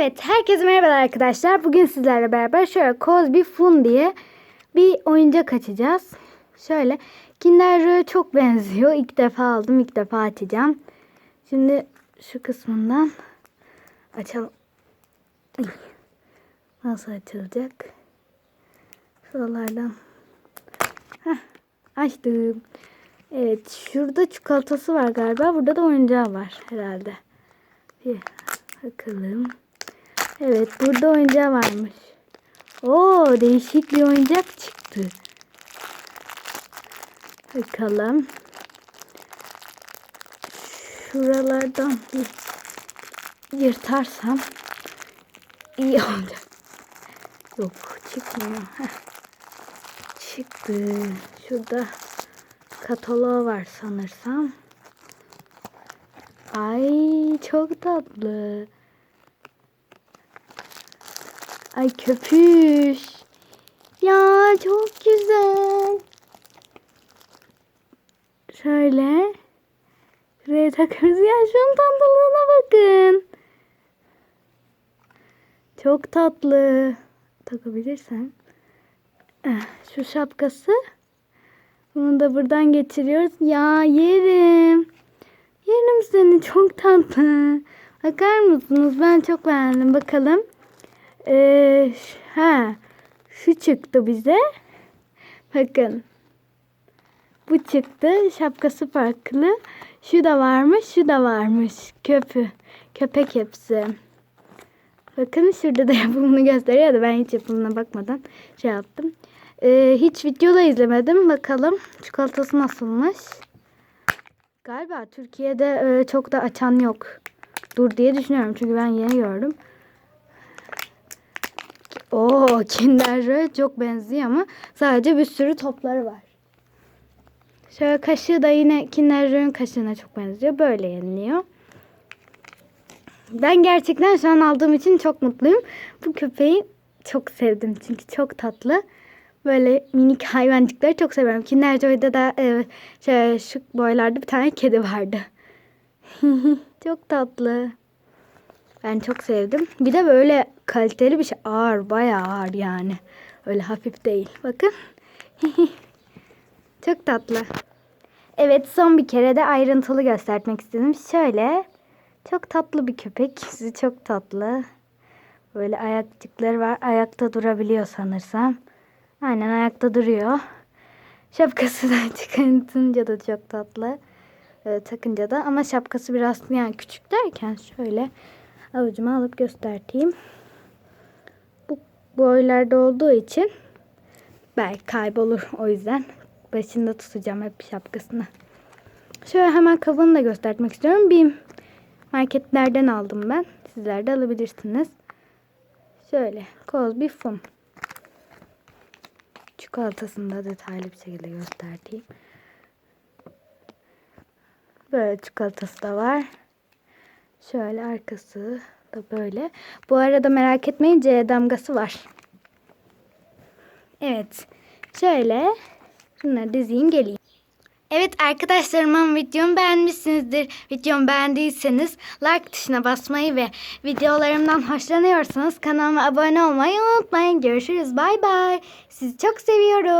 Evet, herkese merhaba arkadaşlar. Bugün sizlerle beraber şöyle Cosby Fun diye bir oyuncak açacağız. Şöyle Kinder Joy'a çok benziyor. İlk defa aldım, ilk defa açacağım. Şimdi şu kısmından açalım. Nasıl açılacak? Şuralardan. Heh, açtım. Evet, şurada çikolatası var galiba. Burada da oyuncağı var herhalde. Bir bakalım. Evet burada oyuncağı varmış. Oo değişik bir oyuncak çıktı. Bakalım. Şuralardan bir yırtarsam iyi olacak. Yok çıkmıyor. Heh. Çıktı. Şurada kataloğu var sanırsam. Ay çok tatlı. Ay köpüş. Ya çok güzel. Şöyle. Şuraya takıyoruz. Ya şunun tatlılığına bakın. Çok tatlı. Takabilirsen. Eh, Şu şapkası. Bunu da buradan geçiriyoruz. Ya yerim. Yerim seni çok tatlı. Bakar mısınız? Ben çok beğendim. Bakalım. Ee, ha, şu çıktı bize. Bakın. Bu çıktı. Şapkası farklı. Şu da varmış, şu da varmış. Köpü. Köpek hepsi. Bakın şurada da yapımını gösteriyor da ben hiç yapımına bakmadan şey yaptım. Ee, hiç videoda izlemedim. Bakalım çikolatası nasılmış. Galiba Türkiye'de e, çok da açan yok. Dur diye düşünüyorum çünkü ben yeni gördüm. Oo Kinder Joy çok benziyor ama sadece bir sürü topları var. Şöyle kaşığı da yine Kinder Joy'un kaşığına çok benziyor. Böyle yeniliyor. Ben gerçekten şu an aldığım için çok mutluyum. Bu köpeği çok sevdim çünkü çok tatlı. Böyle minik hayvancıkları çok seviyorum. Kinder Joy'da da e, şöyle şu boylarda bir tane kedi vardı. çok tatlı. Ben çok sevdim. Bir de böyle kaliteli bir şey. Ağır, bayağı ağır yani. Öyle hafif değil. Bakın. çok tatlı. Evet son bir kere de ayrıntılı göstermek istedim. Şöyle. Çok tatlı bir köpek. Sizi çok tatlı. Böyle ayakçıkları var. Ayakta durabiliyor sanırsam. Aynen ayakta duruyor. Şapkası da çıkartınca da çok tatlı. Ee, takınca da ama şapkası biraz yani küçük derken şöyle avucuma alıp göstereyim. Bu boylarda olduğu için belki kaybolur o yüzden başında tutacağım hep şapkasını. Şöyle hemen kabuğunu da göstermek istiyorum. Bir marketlerden aldım ben. Sizler de alabilirsiniz. Şöyle Cosby Fun. Çikolatasını da detaylı bir şekilde göstereyim. Böyle çikolatası da var. Şöyle arkası da böyle. Bu arada merak etmeyin C damgası var. Evet. Şöyle şunları dizeyim geleyim. Evet arkadaşlarımın videomu beğenmişsinizdir. Videomu beğendiyseniz like tuşuna basmayı ve videolarımdan hoşlanıyorsanız kanalıma abone olmayı unutmayın. Görüşürüz. Bay bay. Sizi çok seviyorum.